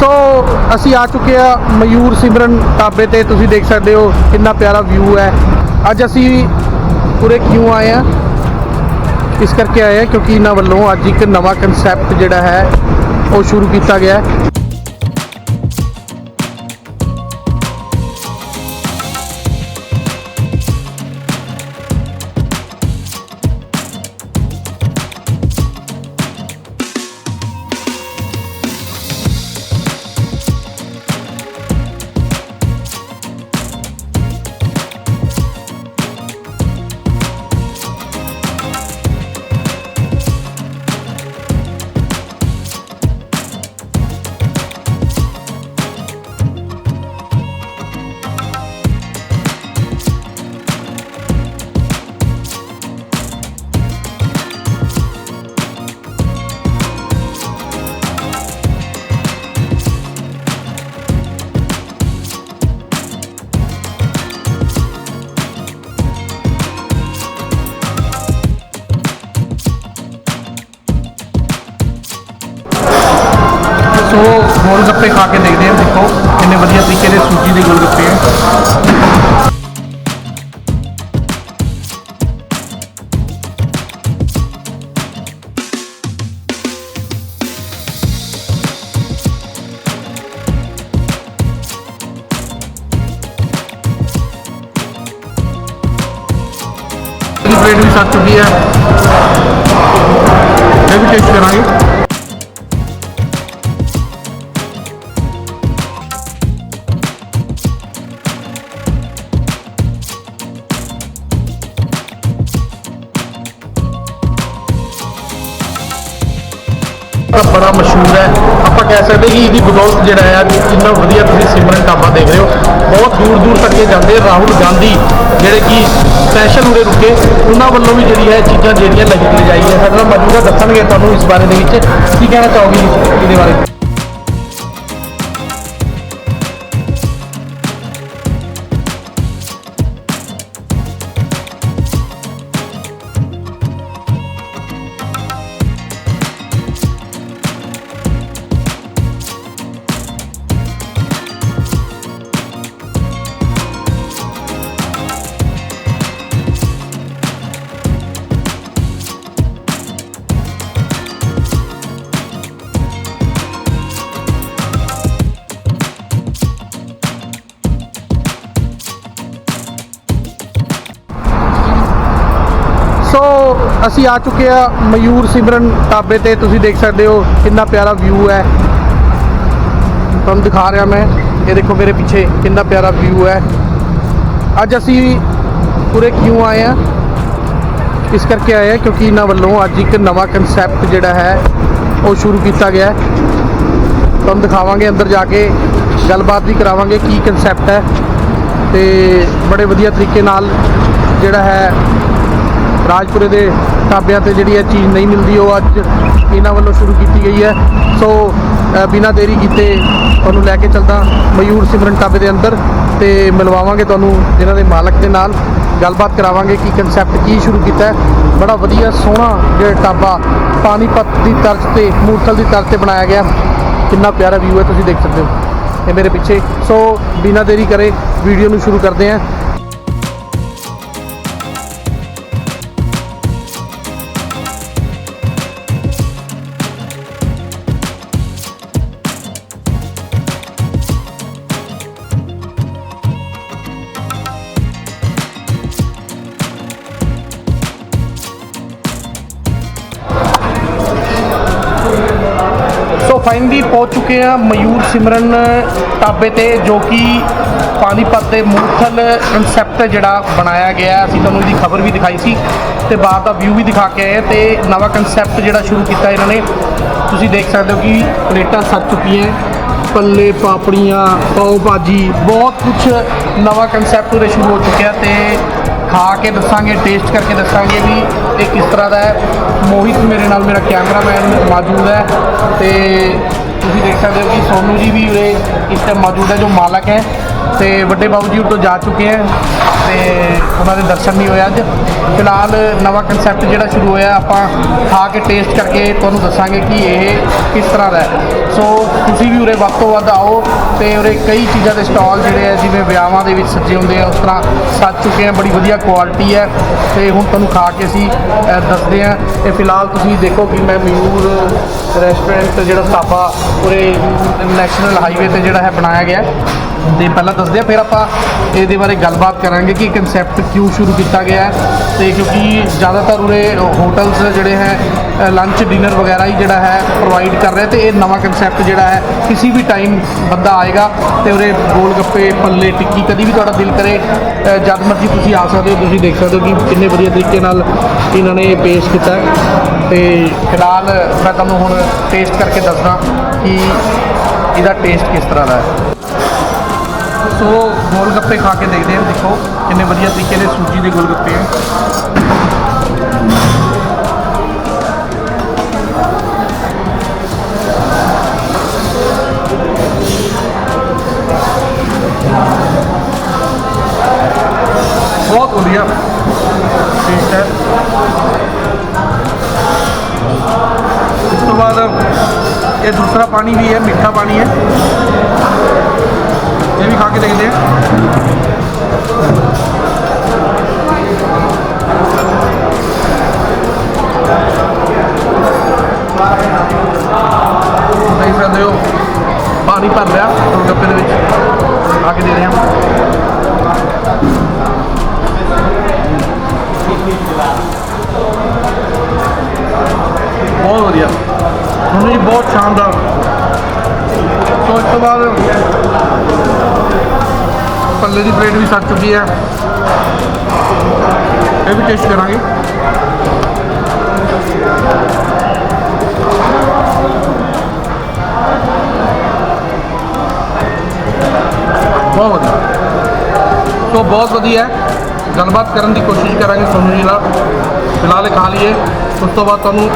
ਸੋ ਅਸੀਂ ਆ ਚੁੱਕੇ ਆ ਮਯੂਰ ਸਿਮਰਨ ਢਾਬੇ ਤੇ, ਤੁਸੀਂ ਦੇਖ ਸਕਦੇ ਹੋ ਕਿੰਨਾ ਪਿਆਰਾ ਵਿਊ ਹੈ। ਅੱਜ ਅਸੀਂ ਪੂਰੇ ਕਿਉਂ ਆਏ ਆ ਇਸ ਕਰਕੇ ਆਏ ਆ ਕਿਉਂਕਿ ਇਹਨਾਂ ਵੱਲੋਂ ਅੱਜ ਇੱਕ ਨਵਾਂ ਕਨਸੈਪਟ ਜਿਹੜਾ ਹੈ, ਉਹ ਸ਼ੁਰੂ ਕੀਤਾ ਗਿਆ ਹੈ। ਵਧੀਆ ਤਰੀਕੇ ਦੇ ਸੂਜੀ ਦੇ ਗੋਲ ਗੱਪੇ ਹੈ ਇਹ ਪਲੇਟ ਵੀ ਸੱਜ ਚੁੱਕੀ ਹੈ ਇਹ ਵੀ ਬੜਾ ਮਸ਼ਹੂਰ ਹੈ। ਆਪਾਂ ਕਹਿ ਸਕਦੇ ਕਿ ਇਹਦੀ ਬਦੌਲਤ ਜਿਹੜਾ ਹੈ, ਅੱਜ ਇੰਨਾ ਵਧੀਆ ਤੁਸੀਂ ਸਿਮਰਨ ਢਾਬਾ ਦੇਖ ਰਹੇ ਹੋ। ਬਹੁਤ ਦੂਰ ਦੂਰ ਤੱਕ ਇਹ ਜਾਂਦੇ ਰਾਹੁਲ ਗਾਂਧੀ, ਜਿਹੜੇ ਕਿ ਸਪੈਸ਼ਲ ਉਰੇ ਰੁਕੇ, ਉਹਨਾਂ ਵੱਲੋਂ ਵੀ ਜਿਹੜੀ ਹੈ ਚੀਜ਼ਾਂ ਜਿਹੜੀਆਂ ਲੱਗੀ ਕੇ ਜਾਈ ਹੈ ਸਾਡੇ ਨਾਲ ਮੌਜੂਦਾ ਦੱਸਣਗੇ ਤੁਹਾਨੂੰ ਇਸ ਬਾਰੇ ਦੇ ਵਿੱਚ। ਕੀ ਕਹਿਣਾ ਚਾਹੋਗੇ ਇਹਦੇ ਬਾਰੇ? ਅਸੀਂ ਆ ਚੁੱਕੇ ਆ ਮਯੂਰ ਸਿਮਰਨ ਢਾਬੇ ਤੇ, ਤੁਸੀਂ ਦੇਖ ਸਕਦੇ ਹੋ ਕਿੰਨਾ ਪਿਆਰਾ ਵਿਊ ਹੈ। ਤੁਹਾਨੂੰ ਦਿਖਾ ਰਿਹਾ ਮੈਂ, ਇਹ ਦੇਖੋ ਮੇਰੇ ਪਿੱਛੇ ਕਿੰਨਾ ਪਿਆਰਾ ਵਿਊ ਹੈ। ਅੱਜ ਅਸੀਂ ਪੂਰੇ ਕਿਉਂ ਆਏ ਆ ਇਸ ਕਰਕੇ ਆਏ ਆ ਕਿਉਂਕਿ ਇਹਨਾਂ ਵੱਲੋਂ ਅੱਜ ਇੱਕ ਨਵਾਂ ਕਨਸੈਪਟ ਜਿਹੜਾ ਹੈ, ਉਹ ਸ਼ੁਰੂ ਕੀਤਾ ਗਿਆ ਤੁਹਾਨੂੰ ਦਿਖਾਵਾਂਗੇ ਅੰਦਰ ਜਾ ਕੇ, ਗੱਲਬਾਤ ਵੀ ਕਰਾਵਾਂਗੇ ਕੀ ਕਨਸੈਪਟ ਹੈ। ਤੇ ਬੜੇ ਵਧੀਆ ਤਰੀਕੇ ਨਾਲ ਜਿਹੜਾ ਹੈ ਰਾਜਪੁਰੇ ਦੇ ਢਾਬਿਆਂ ਤੇ ਜਿਹੜੀ ਇਹ ਚੀਜ਼ ਨਹੀਂ ਮਿਲਦੀ, ਉਹ ਅੱਜ ਇਹਨਾਂ ਵੱਲੋਂ ਸ਼ੁਰੂ ਕੀਤੀ ਗਈ ਹੈ। ਸੋ ਬਿਨਾਂ ਦੇਰੀ ਕੀਤੇ ਤੁਹਾਨੂੰ ਲੈ ਕੇ ਚੱਲਦਾ ਮਯੂਰ ਸਿਮਰਨ ਢਾਬੇ ਦੇ ਅੰਦਰ ਤੇ ਮਿਲਵਾਵਾਂਗੇ ਤੁਹਾਨੂੰ ਜਿਨ੍ਹਾਂ ਦੇ ਮਾਲਕ ਦੇ ਨਾਲ। ਗੱਲਬਾਤ ਕਰਾਵਾਂਗੇ ਕਿ ਕਨਸੈਪਟ ਕੀ ਸ਼ੁਰੂ ਕੀਤਾ ਬੜਾ ਵਧੀਆ ਸੋਹਣਾ ਜਿਹੜਾ ਢਾਬਾ ਪਾਣੀਪਤ ਦੀ ਤਰਜ਼ ਤੇ ਮੂਰਥਲ ਦੀ ਤਰਜ਼ ਤੇ ਬਣਾਇਆ ਗਿਆ। ਕਿੰਨਾ ਪਿਆਰਾ ਵਿਊ ਹੈ, ਤੁਸੀਂ ਦੇਖ ਸਕਦੇ ਹੋ। ਇਹ ਮੇਰੇ ਪਿੱਛੇ। ਸੋ ਬਿਨਾਂ ਦੇਰੀ ਕਰੇ ਵੀਡੀਓ ਨੂੰ ਸ਼ੁਰੂ ਕਰਦੇ ਹਾਂ। ਫਾਈਨਲੀ ਪਹੁੰਚ ਚੁੱਕੇ ਆ ਮਯੂਰ ਸਿਮਰਨ ਢਾਬੇ ਤੇ, ਜੋ ਕਿ ਪਾਣੀਪਤ ਦੇ ਮੂਰਥਲ ਕਨਸੈਪਟ ਜਿਹੜਾ ਬਣਾਇਆ ਗਿਆ ਅਸੀਂ ਤੁਹਾਨੂੰ ਇਹਦੀ ਖਬਰ ਵੀ ਦਿਖਾਈ ਸੀ ਤੇ ਬਾਅਦ ਦਾ ਵਿਊ ਵੀ ਦਿਖਾ ਕੇ ਆਏ ਹਾਂ ਤੇ ਨਵਾਂ ਕਨਸੈਪਟ ਜਿਹੜਾ ਸ਼ੁਰੂ ਕੀਤਾ ਇਹਨਾਂ ਨੇ। ਤੁਸੀਂ ਦੇਖ ਸਕਦੇ ਹੋ ਕਿ ਪਲੇਟਾਂ ਸੱਜ ਚੁੱਕੀਆਂ ਪੱਲੇ ਪਾਪੜੀਆਂ, ਪਾਓ ਭਾਜੀ, ਬਹੁਤ ਕੁਝ ਨਵਾਂ ਕਨਸੈਪਟ ਉਰੇ ਸ਼ੁਰੂ ਹੋ ਚੁੱਕਿਆ ਤੇ ਖਾ ਕੇ ਦੱਸਾਂਗੇ ਟੇਸਟ ਕਰਕੇ ਦੱਸਾਂਗੇ ਵੀ ਇਹ ਕਿਸ ਤਰ੍ਹਾਂ ਦਾ ਹੈ। ਮੋਹਿਤ ਮੇਰੇ ਨਾਲ ਮੇਰਾ ਕੈਮਰਾਮੈਨ ਮੌਜੂਦ ਹੈ ਤੇ ਤੁਸੀਂ ਦੇਖ ਸਕਦੇ ਹੋ ਕਿ ਸੋਨੂ ਜੀ ਵੀ ਉਰੇ ਇਸ ਟਾਈਮ ਮੌਜੂਦ ਹੈ, ਜੋ ਮਾਲਕ ਹੈ। ਤੇ ਵੱਡੇ ਬਾਬੂ ਜੀ ਉਰ ਤੋਂ ਜਾ ਚੁੱਕੇ ਹੈ। ਤੇ ਉਹਨਾਂ ਦੇ ਦਰਸ਼ਨ ਨਹੀਂ ਹੋਇਆ ਅੱਜ। ਫਿਲਹਾਲ ਨਵਾਂ ਕਨਸੈਪਟ ਜਿਹੜਾ ਸ਼ੁਰੂ ਹੋਇਆ, ਆਪਾਂ ਖਾ ਕੇ ਟੇਸਟ ਕਰਕੇ ਤੁਹਾਨੂੰ ਦੱਸਾਂਗੇ ਕਿ ਇਹ ਕਿਸ ਤਰ੍ਹਾਂ ਦਾ ਸੋ ਤੁਸੀਂ ਵੀ ਉਰੇ ਵੱਧ ਤੋਂ ਵੱਧ ਆਓ ਤੇ ਉਰੇ ਕਈ ਚੀਜ਼ਾਂ ਦੇ ਸਟਾਲ ਜਿਹੜੇ ਆ, ਜਿਵੇਂ ਵਿਆਹਾਂ ਦੇ ਵਿੱਚ ਸੱਜੇ ਹੁੰਦੇ ਆ, ਉਸ ਤਰ੍ਹਾਂ ਸੱਜ ਚੁੱਕੇ ਆ, ਬੜੀ ਵਧੀਆ ਕੁਆਲਿਟੀ ਹੈ। ਤੇ ਹੁਣ ਤੁਹਾਨੂੰ ਖਾ ਕੇ ਅਸੀਂ ਦੱਸਦੇ ਆ ਇਹ ਫਿਲਹਾਲ ਤੁਸੀਂ ਦੇਖੋ ਕਿ ਮੈਂ ਮਯੂਰ ਰੈਸਟੋਰੈਂਟ ਜਿਹੜਾ ਢਾਬਾ ਉਰੇ ਨੈਸ਼ਨਲ ਹਾਈਵੇ ਤੇ ਜਿਹੜਾ ਹੈ ਬਣਾਇਆ ਗਿਆ। ਤੇ ਪਹਿਲਾਂ ਦੱਸਦੇ ਆ, ਫਿਰ ਆਪਾਂ ਇਹਦੇ ਬਾਰੇ ਗੱਲਬਾਤ ਕਰਾਂਗੇ ਕਿ ਕਨਸੈਪਟ ਕਿਉਂ ਸ਼ੁਰੂ ਕੀਤਾ ਗਿਆ ਹੈ। ਤੇ ਕਿਉਂਕਿ ਜ਼ਿਆਦਾਤਰ ਉਰੇ ਹੋਟਲਸ ਜਿਹੜੇ ਹੈ ਲੰਚ ਡਿਨਰ ਵਗੈਰਾ ਹੀ ਜਿਹੜਾ ਹੈ ਪ੍ਰੋਵਾਈਡ ਕਰ ਰਹੇ ਤੇ ਇਹ ਨਵਾਂ ਕਨਸੈਪਟ ਜਿਹੜਾ ਹੈ, ਕਿਸੇ ਵੀ ਟਾਈਮ ਬੰਦਾ ਆਏਗਾ ਤੇ ਉਰੇ ਗੋਲ ਗੱਪੇ, ਪੱਲੇ, ਟਿੱਕੀ ਕਦੀ ਵੀ ਤੁਹਾਡਾ ਦਿਲ ਕਰੇ ਜਦ ਮਰਜ਼ੀ ਤੁਸੀਂ ਆ ਸਕਦੇ ਹੋ, ਤੁਸੀਂ ਦੇਖ ਸਕਦੇ ਹੋ ਕਿ ਕਿੰਨੇ ਵਧੀਆ ਤਰੀਕੇ ਨਾਲ ਇਹਨਾਂ ਨੇ ਪੇਸ਼ ਕੀਤਾ ਹੈ। ਤੇ ਫਿਲਹਾਲ ਮੈਂ ਤੁਹਾਨੂੰ ਹੁਣ ਟੇਸਟ ਕਰਕੇ ਦੱਸਦਾ ਕਿ ਇਹਦਾ ਟੇਸਟ ਕਿਸ ਤਰ੍ਹਾਂ ਦਾ ਹੈ। ਸੋ ਗੋਲ ਗੱਪੇ ਖਾ ਕੇ ਦੇਖਦੇ ਹਾਂ ਦੇਖੋ ਕਿੰਨੇ ਵਧੀਆ ਤਰੀਕੇ ਦੇ ਸੂਜੀ ਦੇ ਗੋਲ ਗੱਪੇ ਹੈ ਬਹੁਤ ਵਧੀਆ ਟੇਸਟ ਹੈ ਉਸ ਤੋਂ ਬਾਅਦ ਇਹ ਦੂਸਰਾ ਪਾਣੀ ਵੀ ਹੈ ਮਿੱਠਾ ਪਾਣੀ ਹੈ ਇਹ ਵੀ ਖਾ ਕੇ ਦੇਖਦੇ ਹਾਂ ਦੇਖ ਸਕਦੇ ਹੋ ਪਾਣੀ ਭਰ ਲਿਆ ਗੋਲਗੱਪੇ ਦੇ ਵਿੱਚ ਖਾ ਕੇ ਦੇਖਦੇ ਹਾਂ ਬਹੁਤ ਵਧੀਆ। ਹੁਣ ਜੀ ਬਹੁਤ ਸ਼ਾਨਦਾਰ। ਸੋ ਇਸ ਤੋਂ ਬਾਅਦ ਪੱਲੇ ਦੀ ਪਲੇਟ ਵੀ ਸੱਜ ਚੁੱਕੀ ਹੈ। ਇਹ ਵੀ ਟੇਸਟ ਕਰਾਂਗੇ। ਬਹੁਤ ਵਧੀਆ। ਸੋ ਬਹੁਤ ਵਧੀਆ ਗੱਲਬਾਤ ਕਰਨ ਦੀ ਕੋਸ਼ਿਸ਼ ਕਰਾਂਗੇ ਸੋਨੂ ਜੀ ਨਾਲ। ਫਿਲਹਾਲ ਇਹ ਖਾ ਲਈਏ। ਉਸ ਤੋਂ ਬਾਅਦ ਤੁਹਾਨੂੰ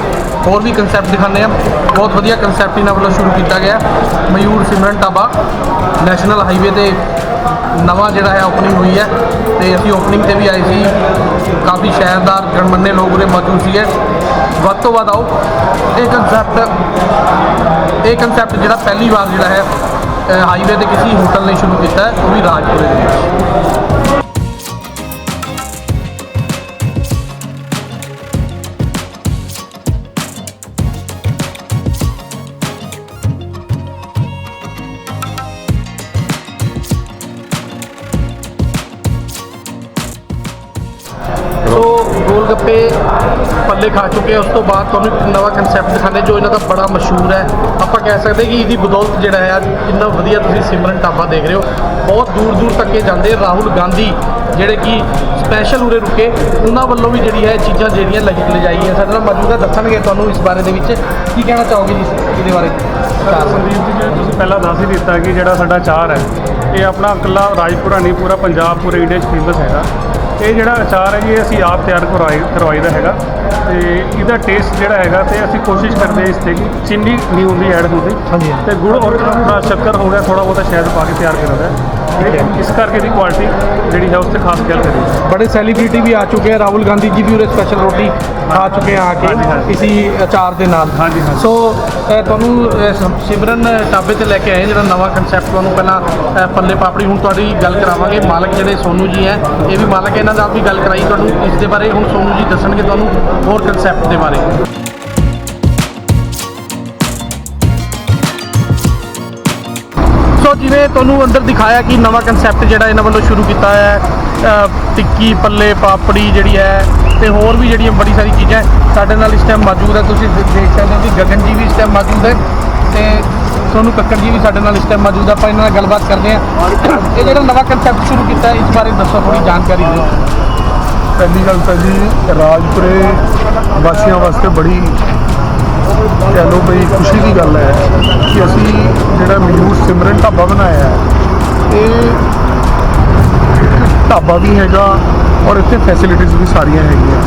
ਹੋਰ ਵੀ ਕਨਸੈਪਟ ਦਿਖਾਉਂਦੇ ਆ ਬਹੁਤ ਵਧੀਆ ਕਨਸੈਪਟ ਇਹਨਾਂ ਵੱਲੋਂ ਸ਼ੁਰੂ ਕੀਤਾ ਗਿਆ। ਮਯੂਰ ਸਿਮਰਨ ਢਾਬਾ ਨੈਸ਼ਨਲ ਹਾਈਵੇ ਤੇ ਨਵਾਂ ਜਿਹੜਾ ਹੈ ਓਪਨਿੰਗ ਹੋਈ ਹੈ ਤੇ ਅਸੀਂ ਓਪਨਿੰਗ ਤੇ ਵੀ ਆਏ ਸੀ। ਕਾਫੀ ਸ਼ਹਿਰਦਾਰ, ਜਨਮੰਨੇ ਲੋਕ ਉਰੇ ਮੌਜੂਦ ਸੀਗੇ। ਵੱਧ ਤੋਂ ਵੱਧ ਆਓ। ਇਹ ਕਨਸੈਪਟ ਇਹ ਕਨਸੈਪਟ ਜਿਹੜਾ ਪਹਿਲੀ ਵਾਰ ਜਿਹੜਾ ਹੈ ਹਾਈਵੇ ਤੇ ਕਿਸੇ ਹੋਟਲ ਨੇ ਸ਼ੁਰੂ ਕੀਤਾ ਉਹ ਵੀ ਰਾਜਪੁਰੇ ਦੇ ਵਿੱਚ। ਪੱਲੇ ਉਸ ਤੋਂ ਬਾਅਦ ਤੁਹਾਨੂੰ ਇੱਕ ਨਵਾਂ ਕਨਸੈਪਟ ਦਿਖਾਣੇ ਜੋ ਇਹਨਾਂ ਦਾ ਬੜਾ ਮਸ਼ਹੂਰ ਹੈ। ਆਪਾਂ ਕਹਿ ਸਕਦੇ ਕਿ ਇਹਦੀ ਬਦੌਲਤ ਜਿਹੜਾ ਹੈ, ਅੱਜ ਇੰਨਾ ਵਧੀਆ ਤੁਸੀਂ ਸਿਮਰਨ ਢਾਬਾ ਦੇਖ ਰਹੇ ਹੋ, ਬਹੁਤ ਦੂਰ ਦੂਰ ਤੱਕ ਇਹ ਜਾਂਦੇ ਰਾਹੁਲ ਗਾਂਧੀ, ਜਿਹੜੇ ਕਿ ਸਪੈਸ਼ਲ ਉਰੇ ਰੁਕੇ, ਉਹਨਾਂ ਵੱਲੋਂ ਵੀ ਜਿਹੜੀ ਹੈ, ਇਹ ਚੀਜ਼ਾਂ ਜਿਹੜੀਆਂ ਲੈ ਲਿਜਾਈਆਂ। ਸਾਡੇ ਨਾਲ ਮੌਜੂਦ ਦੱਸਣਗੇ ਤੁਹਾਨੂੰ ਇਸ ਬਾਰੇ ਦੇ ਵਿੱਚ। ਕੀ ਕਹਿਣਾ ਚਾਹੋਗੇ ਜੀ, ਇਹਦੇ ਬਾਰੇ? ਚਾਰ ਸੰਦੀਪ ਜੀ ਜਿਵੇਂ ਤੁਸੀਂ ਪਹਿਲਾਂ ਦੱਸ ਹੀ ਦਿੱਤਾ ਕਿ ਜਿਹੜਾ ਸਾਡਾ ਚਾਰ ਹੈ, ਇਹ ਆਪਣਾ ਇਕੱਲਾ ਰਾਜਪੁਰਾ ਨਹੀਂ, ਪੂਰਾ ਪੰਜਾਬ, ਪੂਰੇ ਇੰਡੀਆ 'ਚ ਫੇਮਸ ਹੈਗਾ। ਇਹ ਜਿਹੜਾ ਅਚਾਰ ਹੈ ਜੀ ਅਸੀਂ ਆਪ ਤਿਆਰ ਕਰਵਾਈ ਕਰਵਾਈਦਾ ਹੈਗਾ। ਤੇ ਇਹਦਾ ਟੇਸਟ ਜਿਹੜਾ ਹੈਗਾ ਤੇ ਅਸੀਂ ਕੋਸ਼ਿਸ਼ ਕਰਦੇ ਹਾਂ ਇਸ ਤੇ ਕਿ ਚੀਨੀ ਨਹੀਂ ਹੁੰਦੀ ਐਡ ਹੁੰਦੀ। ਹਾਂਜੀ। ਤੇ ਗੁੜ ਔਰ ਆਪਣਾ ਸ਼ੱਕਰ ਹੋ ਗਿਆ ਥੋੜਾ ਬਹੁਤਾ ਸ਼ਹਿਦ ਪਾ ਕੇ ਤਿਆਰ ਕਰਦਾ। ਹੈ ਤੇ ਇਸ ਕਰਕੇ ਦੀ ਕੁਆਲਿਟੀ ਜਿਹੜੀ ਹੈ ਉਸ ਤੇ ਖਾਸ ਖਿਆਲ ਕਰੀ बड़े सेलिब्रिटी भी आ चुके हैं राहुल गांधी जी भी उरे स्पेशल रोटी खा चुके हैं आके हाँ जी, हाँ जी। इसी अचार ਦੇ ਨਾਲ हाँ जी, हाँ जी। ਸੋ ਅ, ਤੁਹਾਨੂੰ ਅ, ਸਮ- ਸਿਮਰਨ ਢਾਬੇ ਤੇ ਲੈ ਕੇ ਆਏ ਜਿਹੜਾ ਨਵਾਂ ਕਨਸੈਪਟ ਤੁਹਾਨੂੰ ਪਹਿਲਾਂ ਅ, ਪੱਲੇ ਪਾਪੜੀ ਹੁਣ ਤੁਹਾਡੀ ਗੱਲ ਕਰਾਵਾਂਗੇ ਮਾਲਕ ਜਿਹੜੇ ਸੋਨੂ ਜੀ ਹੈ ਇਹ ਵੀ ਮਾਲਕ ਹੈ, ਇਹਨਾਂ ਨਾਲ ਵੀ ਗੱਲ ਕਰਾਈ ਤੁਹਾਨੂੰ ਇਸ ਦੇ ਬਾਰੇ ਹੁਣ ਸੋਨੂ ਜੀ ਦੱਸਣਗੇ ਤੁਹਾਨੂੰ ਹੋਰ ਕਨਸੈਪਟ ਦੇ ਬਾਰੇ ਸੋ ਜਿਵੇਂ ਤੁਹਾਨੂੰ ਅੰਦਰ ਦਿਖਾਇਆ ਕਿ ਨਵਾਂ ਕਨਸੈਪਟ ਜਿਹੜਾ ਇਹਨਾਂ ਵੱਲੋਂ ਸ਼ੁਰੂ ਕੀਤਾ ਹੈ ਟਿੱਕੀ, ਪੱਲੇ, ਪਾਪੜੀ ਜਿਹੜੀ ਹੈ ਤੇ ਹੋਰ ਵੀ ਜਿਹੜੀਆਂ ਬੜੀ ਸਾਰੀ ਚੀਜ਼ਾਂ ਸਾਡੇ ਨਾਲ ਇਸ ਟਾਈਮ ਮੌਜੂਦ ਹੈ, ਤੁਸੀਂ ਦੇਖ ਸਕਦੇ ਹੋ ਕਿ ਗਗਨ ਜੀ ਵੀ ਇਸ ਟਾਈਮ ਮੌਜੂਦ ਹੈ ਤੇ ਸੋਨੂੰ ਕੱਕੜ ਜੀ ਵੀ ਸਾਡੇ ਨਾਲ ਇਸ ਟਾਈਮ ਮੌਜੂਦ ਹੈ, ਆਪਾਂ ਇਹਨਾਂ ਨਾਲ ਗੱਲਬਾਤ ਕਰਦੇ ਹਾਂ। ਇਹ ਜਿਹੜਾ ਨਵਾਂ ਕਨਸੈਪਟ ਸ਼ੁਰੂ ਕੀਤਾ ਹੈ, ਇਸ ਬਾਰੇ ਦੱਸੋ ਥੋੜੀ ਜਾਣਕਾਰੀ ਦਿਓ। ਪਹਿਲੀ ਗੱਲ ਤਾਂ ਜੀ, ਰਾਜਪੁਰੇ ਵਾਸੀਆਂ ਵਾਸਤੇ ਬੜੀ ਕਹਿ ਲਓ ਬਈ ਖੁਸ਼ੀ ਦੀ ਗੱਲ ਹੈ ਕਿ ਅਸੀਂ ਜਿਹੜਾ ਮਯੂਰ ਸਿਮਰਨ ਢਾਬਾ ਬਣਾਇਆ ਹੈ, ਇਹ ਢਾਬਾ ਵੀ ਹੈਗਾ ਔਰ ਇੱਥੇ ਫੈਸਿਲਿਟੀਜ਼ ਵੀ ਸਾਰੀਆਂ ਹੈਗੀਆਂ।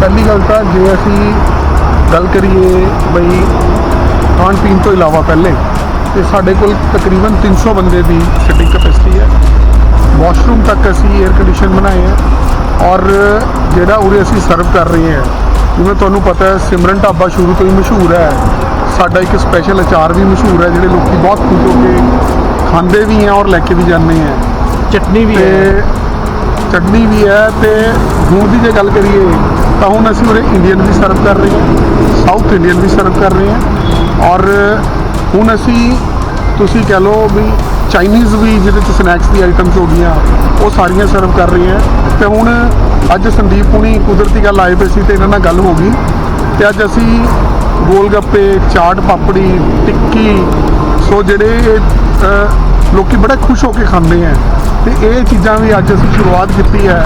ਪਹਿਲੀ ਗੱਲ ਤਾਂ ਜੇ ਅਸੀਂ ਗੱਲ ਕਰੀਏ ਬਈ ਖਾਣ ਪੀਣ ਤੋਂ ਇਲਾਵਾ ਪਹਿਲੇ, ਤੇ ਸਾਡੇ ਕੋਲ ਤਕਰੀਬਨ 300 ਬੰਦੇ ਦੀ ਸਿਟਿੰਗ ਕੈਪੈਸਿਟੀ ਹੈ। ਵਾਸ਼ਰੂਮ ਤੱਕ ਅਸੀਂ 에ਅਰ ਕੰਡੀਸ਼ਨ ਬਣਾਏ ਹੈ ਔਰ ਜਿਹੜਾ ਉਰੇ ਅਸੀਂ ਸਰਵ ਕਰ ਰਹੇ ਹਾਂ ਜਿਵੇਂ ਤੁਹਾਨੂੰ ਪਤਾ ਹੈ ਸਿਮਰਨ ਢਾਬਾ ਸ਼ੁਰੂ ਤੋਂ ਹੀ ਮਸ਼ਹੂਰ ਹੈ। ਸਾਡਾ ਇੱਕ ਸਪੈਸ਼ਲ ਅਚਾਰ ਵੀ ਮਸ਼ਹੂਰ ਹੈ ਜਿਹੜੇ ਲੋਕੀ ਬਹੁਤ ਖੁਸ਼ ਹੋ ਕੇ ਖਾਂਦੇ ਵੀ ਹੈ ਔਰ ਲੈ ਕੇ ਵੀ ਜਾਂਦੇ ਹੈ। ਚਟਨੀ ਵੀ ਹੈ। ਚਟਨੀ ਵੀ ਹੈ ਤੇ ਹੁਣ ਦੀ ਜੇ ਗੱਲ ਕਰੀਏ ਤਾਂ ਹੁਣ ਅਸੀਂ ਉਰੇ ਇੰਡੀਅਨ ਵੀ ਸਰਵ ਕਰ ਰਹੇ ਹਾਂ ਸਾਊਥ ਇੰਡੀਅਨ ਵੀ ਸਰਵ ਕਰ ਰਹੇ ਹਾਂ। ਔਰ ਹੁਣ ਅਸੀਂ ਤੁਸੀਂ ਕਹਿ ਲਓ ਵੀ ਚਾਈਨੀਜ਼ ਵੀ ਜਿਹਦੇ ਚ ਸਨੈਕਸ ਦੀ ਆਈਟਮਸ ਹੋ ਗਈਆਂ, ਉਹ ਸਾਰੀਆਂ ਸਰਵ ਕਰ ਰਹੇ ਹਾਂ। ਤੇ ਹੁਣ ਅੱਜ ਸੰਦੀਪ ਹੁਣੀ ਕੁਦਰਤੀ ਗੱਲ ਆਏ ਪਏ ਸੀ ਤੇ ਇਹਨਾਂ ਨਾਲ ਗੱਲ ਹੋ ਗਈ। ਤੇ ਅੱਜ ਅਸੀਂ ਗੋਲ ਗੱਪੇ ਚਾਟ ਪਾਪੜੀ, ਟਿੱਕੀ, ਸੋ ਜਿਹੜੇ ਇਹ ਲੋਕੀ ਬੜੇ ਖੁਸ਼ ਹੋ ਕੇ ਖਾਂਦੇ ਆ ਤੇ ਇਹ ਚੀਜ਼ਾਂ ਵੀ ਅੱਜ ਅਸੀਂ ਸ਼ੁਰੂਆਤ ਕੀਤੀ ਹੈ।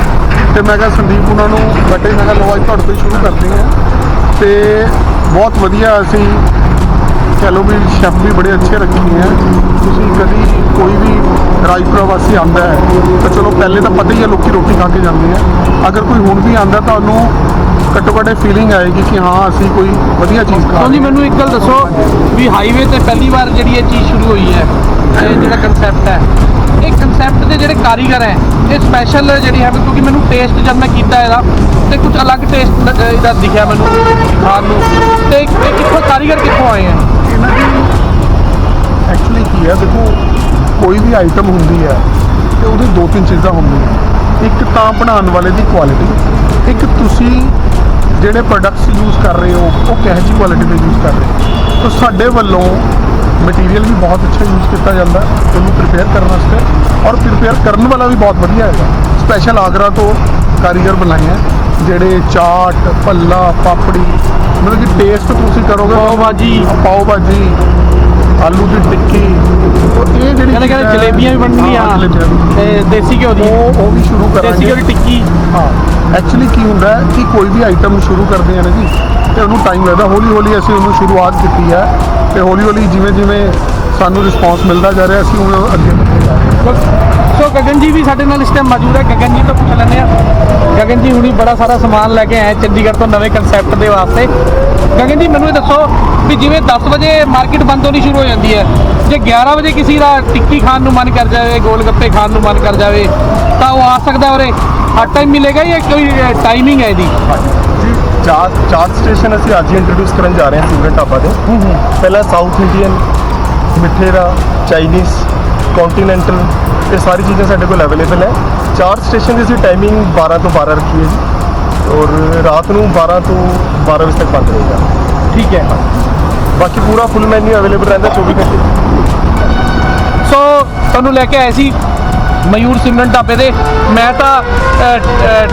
ਤੇ ਮੈਂ ਕਿਹਾ ਸੰਦੀਪ ਉਹਨਾਂ ਨੂੰ ਬਟੇ ਮੈਂ ਕਿਹਾ ਲਓ ਅੱਜ ਤੁਹਾਡੇ ਤੋਂ ਸ਼ੁਰੂ ਕਰਦੇ ਹਾਂ। ਤੇ ਬਹੁਤ ਵਧੀਆ ਅਸੀਂ ਕਹ ਲਓ ਵੀ ਸ਼ੈਫ ਵੀ ਬੜੇ ਅੱਛੇ ਰੱਖੇ ਹੈ ਤੁਸੀਂ ਕਦੀ ਕੋਈ ਵੀ ਰਾਜਪੁਰਾ ਵਾਸੀ ਆਂਦਾ ਹੈ ਤਾਂ ਚਲੋ ਪਹਿਲੇ ਤਾਂ ਪਤਾ ਹੀ ਹੈ ਲੋਕੀ ਰੋਟੀ ਖਾ ਕੇ ਜਾਂਦੇ ਆ। ਅਗਰ ਕੋਈ ਹੁਣ ਵੀ ਆਂਦਾ ਤਾਂ ਉਹਨੂੰ ਘੱਟੋ ਘੱਟ ਫੀਲਿੰਗ ਆਏਗੀ ਕਿ ਹਾਂ ਅਸੀਂ ਕੋਈ ਵਧੀਆ ਚੀਜ਼ ਖਾ ਰਹੇ ਹਾਂ। ਮੈਨੂੰ ਇੱਕ ਗੱਲ ਦੱਸੋ ਵੀ ਹਾਈਵੇ ਤੇ ਪਹਿਲੀ ਵਾਰ ਜਿਹੜੀ ਇਹ ਚੀਜ਼ ਸ਼ੁਰੂ ਹੋਈ ਹੈ ਇਹ ਜਿਹੜਾ ਕਨਸੈਪਟ ਹੈ ਇਹ ਕਨਸੈਪਟ ਦੇ ਜਿਹੜੇ ਕਾਰੀਗਰ ਹੈ ਇਹ ਸਪੈਸ਼ਲ ਜਿਹੜੀ ਹੈ ਕਿਉਂਕਿ ਮੈਨੂੰ ਟੇਸਟ ਜਦ ਮੈਂ ਕੀਤਾ ਇਹਦਾ ਤੇ ਕੁਝ ਅਲੱਗ ਟੇਸਟ ਇਹਦਾ ਦਿਖਿਆ ਮੈਨੂੰ ਖਾਣ ਨੂੰ। ਤੇ ਇਹ ਕਿੱਥੋਂ ਕਾਰੀਗਰ ਕਿੱਥੋਂ ਆਏ ਹੈ? ਇਹਨਾਂ ਦੀ ਐਕਚੁਅਲੀ ਕੀ ਹੈ, ਦੇਖੋ, ਕੋਈ ਵੀ ਆਈਟਮ ਹੁੰਦੀ ਹੈ ਤੇ ਉਹਦੇ ਦੋ ਤਿੰਨ ਚੀਜ਼ਾਂ ਹੁੰਦੀਆਂ। ਇੱਕ ਤਾਂ ਬਣਾਉਣ ਵਾਲੇ ਦੀ ਕੁਆਲਿਟੀ ਇੱਕ ਤੁਸੀਂ ਜਿਹੜੇ ਪ੍ਰੋਡਕਟਸ ਯੂਜ਼ ਕਰ ਰਹੇ ਹੋ, ਉਹ ਕਿਹੋ ਜਿਹੀ ਕੁਆਲਿਟੀ ਦੇ ਯੂਜ਼ ਕਰ ਰਹੇ ਹੋ? ਤਾਂ ਸਾਡੇ ਵੱਲੋਂ ਮਟੀਰੀਅਲ ਵੀ ਬਹੁਤ ਅੱਛਾ ਯੂਜ਼ ਕੀਤਾ ਜਾਂਦਾ ਹੈ ਉਹਨੂੰ ਪ੍ਰਿਪੇਅਰ ਕਰਨ ਵਾਸਤੇ। ਔਰ ਪ੍ਰਿਪੇਅਰ ਕਰਨ ਵਾਲਾ ਵੀ ਬਹੁਤ ਵਧੀਆ ਹੈਗਾ। ਸਪੈਸ਼ਲ ਆਗਰਾ ਤੋਂ ਕਾਰੀਗਰ ਬਣਾਏ ਹੈ। ਜਿਹੜੇ ਚਾਟ ਪੱਲਾ ਪਾਪੜੀ ਮਤਲਬ ਕਿ ਟੇਸਟ ਤੁਸੀਂ ਕਰੋਗੇ ਪਾਓ ਭਾਜੀ। ਪਾਓ ਭਾਜੀ ਆਲੂ ਦੀ ਟਿੱਕੀ ਉਹ ਇਹ ਜਿਹੜੀ ਕਹਿੰਦੇ ਕਹਿੰਦੇ ਜਲੇਬੀਆਂ ਵੀ ਹਾਂ, ਵੀ। ਤੇ ਦੇਸੀ ਘਿਓ ਦੀ। ਉਹ ਉਹ ਵੀ ਸ਼ੁਰੂ ਦੇਸੀ ਕਰਾਂਗੇ ਘਿਓ ਦੀ ਟਿੱਕੀ। ਹਾਂ ਐਕਚੁਅਲੀ ਕੀ ਹੁੰਦਾ ਹੈ ਕਿ ਕੋਈ ਵੀ ਆਈਟਮ ਸ਼ੁਰੂ ਕਰਦੇ ਆ ਨਾ ਜੀ ਤੇ ਉਹਨੂੰ ਟਾਈਮ ਲੱਗਦਾ। ਹੌਲੀ ਹੌਲੀ ਅਸੀਂ ਉਹਨੂੰ ਸ਼ੁਰੂਆਤ ਕੀਤੀ ਹੈ ਤੇ ਹੌਲੀ ਹੌਲੀ ਜਿਵੇਂ ਜਿਵੇਂ ਸਾਨੂੰ ਰਿਸਪੌਂਸ ਮਿਲਦਾ ਜਾ ਰਿਹਾ ਅਸੀਂ ਹੁਣ ਅੱਗੇ ਵਧਦੇ ਜਾ ਰਹੇ ਹਾਂ। ਗਗਨ ਜੀ ਵੀ ਸਾਡੇ ਨਾਲ ਇਸ ਟਾਈਮ ਮੌਜੂਦ ਹੈ। ਗਗਨ ਜੀ ਤੋਂ ਪੁੱਛ ਲੈਂਦੇ ਆ ਗਗਨ ਜੀ ਹੁਣੀ ਬੜਾ ਸਾਰਾ ਸਮਾਨ ਲੈ ਕੇ ਆਏ ਚੰਡੀਗੜ੍ਹ ਤੋਂ ਨਵੇਂ ਕਨਸੈਪਟ ਦੇ ਵਾਸਤੇ। ਗਗਨ ਜੀ ਮੈਨੂੰ ਇਹ ਦੱਸੋ ਵੀ ਜਿਵੇਂ 10 ਵਜੇ ਮਾਰਕੀਟ ਬੰਦ ਹੋਣੀ ਸ਼ੁਰੂ ਹੋ ਜਾਂਦੀ ਹੈ ਜੇ 11 ਵਜੇ ਕਿਸੇ ਦਾ ਟਿੱਕੀ ਖਾਣ ਨੂੰ ਮਨ ਕਰ ਜਾਵੇ ਗੋਲ ਗੱਪੇ ਖਾਣ ਨੂੰ ਮਨ ਕਰ ਜਾਵੇ ਤਾਂ ਉਹ ਆ ਸਕਦਾ ਉਰੇ। ਹਰ ਟਾਈਮ ਮਿਲੇਗਾ ਜਾਂ ਕੋਈ ਟਾਈਮਿੰਗ ਹੈ ਇਹਦੀ? ਚਾਰ ਚਾਰ ਸਟੇਸ਼ਨ ਅਸੀਂ ਅੱਜ ਇੰਟਰੋਡਿਊਸ ਕਰਨ ਜਾ ਰਹੇ ਹਾਂ ਸਿਮਰਨ ਢਾਬਾ ਦੇ ਪਹਿਲਾ ਸਾਊਥ ਇੰਡੀਅਨ ਮਿੱਠੇ ਦਾ ਚਾਈਨੀਜ਼ ਕੰਟੀਨੈਂਟਲ ਇਹ ਸਾਰੀ ਚੀਜ਼ਾਂ ਸਾਡੇ ਕੋਲ ਅਵੇਲੇਬਲ ਹੈ। ਚਾਰ ਸਟੇਸ਼ਨ ਦੀ ਅਸੀਂ ਟਾਈਮਿੰਗ 12 ਤੋਂ 12 ਰੱਖੀ ਹੈ ਜੀ। ਔਰ ਰਾਤ ਨੂੰ 12 ਤੋਂ 12 ਵਜੇ ਤੱਕ ਬੰਦ ਰਹੇਗਾ। ਠੀਕ ਹੈ। ਬਾਕੀ ਪੂਰਾ ਫੁੱਲ ਮੈਨੂ ਅਵੇਲੇਬਲ ਰਹਿੰਦਾ 24 ਘੰਟੇ। ਸੋ ਤੁਹਾਨੂੰ ਲੈ ਕੇ ਆਏ ਸੀ ਮਯੂਰ ਸਿਮਰਨ ਢਾਬੇ ਦੇ ਮੈਂ ਤਾਂ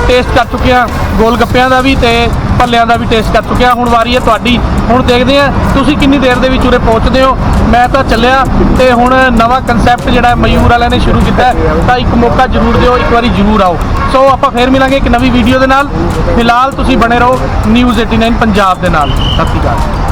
ਟੇਸਟ ਕਰ ਚੁੱਕਿਆ ਗੋਲ ਗੱਪਿਆਂ ਦਾ ਵੀ ਤੇ ਭੱਲਿਆਂ ਦਾ ਵੀ ਟੇਸਟ ਕਰ ਚੁੱਕਿਆ। ਹੁਣ ਵਾਰੀ ਹੈ ਤੁਹਾਡੀ। ਹੁਣ ਦੇਖਦੇ ਆ ਤੁਸੀਂ ਕਿੰਨੀ ਦੇਰ ਦੇ ਵਿੱਚ ਉਰੇ ਪਹੁੰਚਦੇ ਹੋ। ਮੈਂ ਤਾਂ ਚੱਲਿਆ ਤੇ ਹੁਣ ਨਵਾਂ ਕਨਸੈਪਟ ਜਿਹੜਾ ਮਯੂਰ ਵਾਲਿਆਂ ਨੇ ਸ਼ੁਰੂ ਕੀਤਾ ਤਾਂ ਇੱਕ ਮੌਕਾ ਜ਼ਰੂਰ ਦਿਓ, ਇੱਕ ਵਾਰੀ ਜ਼ਰੂਰ ਆਓ। ਸੋ ਆਪਾਂ ਫੇਰ ਮਿਲਾਂਗੇ ਇੱਕ ਨਵੀਂ ਵੀਡੀਓ ਦੇ ਨਾਲ। ਫਿਲਹਾਲ ਤੁਸੀਂ ਬਣੇ ਰਹੋ ਨਿਊਜ਼ 89 ਪੰਜਾਬ ਦੇ ਨਾਲ। ਸਤਿ ਸ਼੍ਰੀ ਅਕਾਲ।